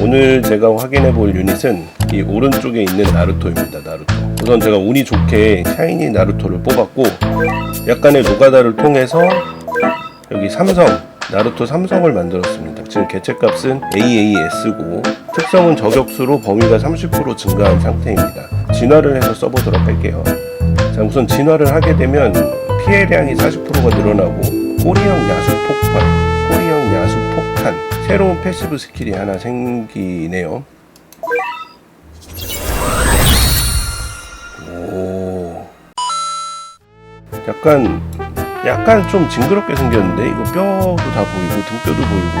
오늘 제가 확인해 볼 유닛은 이 오른쪽에 있는 나루토입니다. 나루토. 우선 제가 운이 좋게 샤이니 나루토를 뽑았고 약간의 노가다를 통해서 여기 삼성 나루토 삼성을 만들었습니다. 지금 개체값은 AAS고 특성은 저격수로 범위가 30% 증가한 상태입니다. 진화를 해서 써보도록 할게요. 자 우선 진화를 하게 되면 피해량이 40%가 늘어나고 꼬리형 야수 폭발, 새로운 패시브 스킬이 하나 생기네요. 오. 약간 약간 좀 징그럽게 생겼는데? 이거 뼈도 다 보이고 등뼈도 보이고.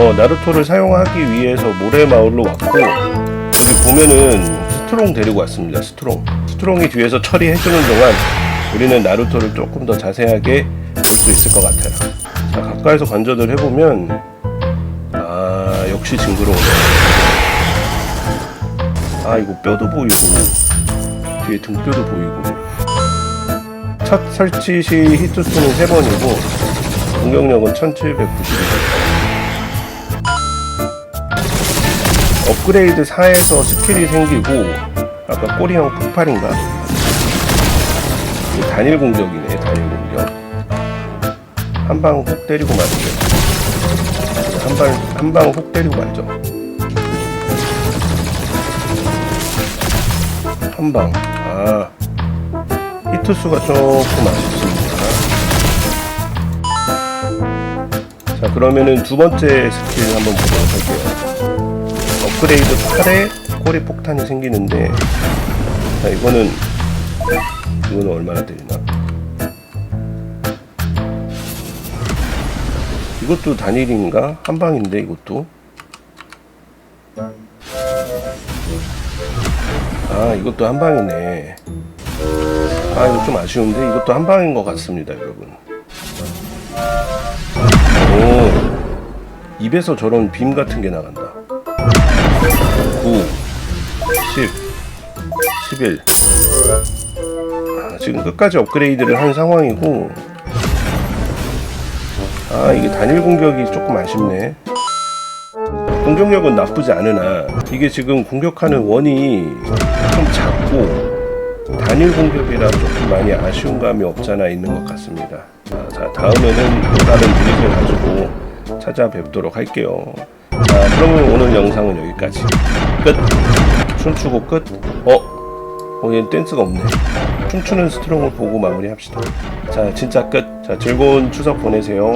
어 나루토를 사용하기 위해서 모래 마을로 왔고 여기 보면은 스트롱 데리고 왔습니다 스트롱. 스트롱이 뒤에서 처리해주는 동안 우리는 나루토를 조금 더 자세하게 볼 수 있을 것 같아요 자 가까이서 관전을 해보면 아 역시 징그러우네. 아 이거 뼈도 보이고 뒤에 등뼈도 보이고. 첫 설치 시 히트수는 3번이고 공격력은 1792 업그레이드 4에서 스킬이 생기고 아까 꼬리형 폭발인가? 단일 공격이네 단일 공격 한 방 훅 때리고 말죠. 한방 한방 훅 때리고 말죠. 한 방. 아. 히트 수가 조금 아쉽습니다. 자 그러면은 두 번째 스킬 한번 보도록 할게요. 업그레이드 8에 꼬리 폭탄이 생기는데 자 이거는 이거는 얼마나 때리나 이것도 단일인가? 한 방인데 이것도? 아 이것도 한 방이네. 아 이거 좀 아쉬운데? 이것도 한 방인 것 같습니다 여러분. 오 입에서 저런 빔 같은 게 나간다. 9 10 11 아, 지금 끝까지 업그레이드를 한 상황이고 아 이게 단일 공격이 조금 아쉽네. 공격력은 나쁘지 않으나 이게 지금 공격하는 원이 좀 작고 단일 공격이라 조금 많이 아쉬운 감이 없잖아 있는 것 같습니다. 아, 자 다음에는 또 다른 유닛을 가지고 찾아뵙도록 할게요. 자 그러면 오늘 영상은 여기까지. 끝. 춤추고 끝. 어? 어, 얘는 댄스가 없네. 춤추는 스트롱을 보고 마무리합시다. 자, 진짜 끝. 자, 즐거운 추석 보내세요.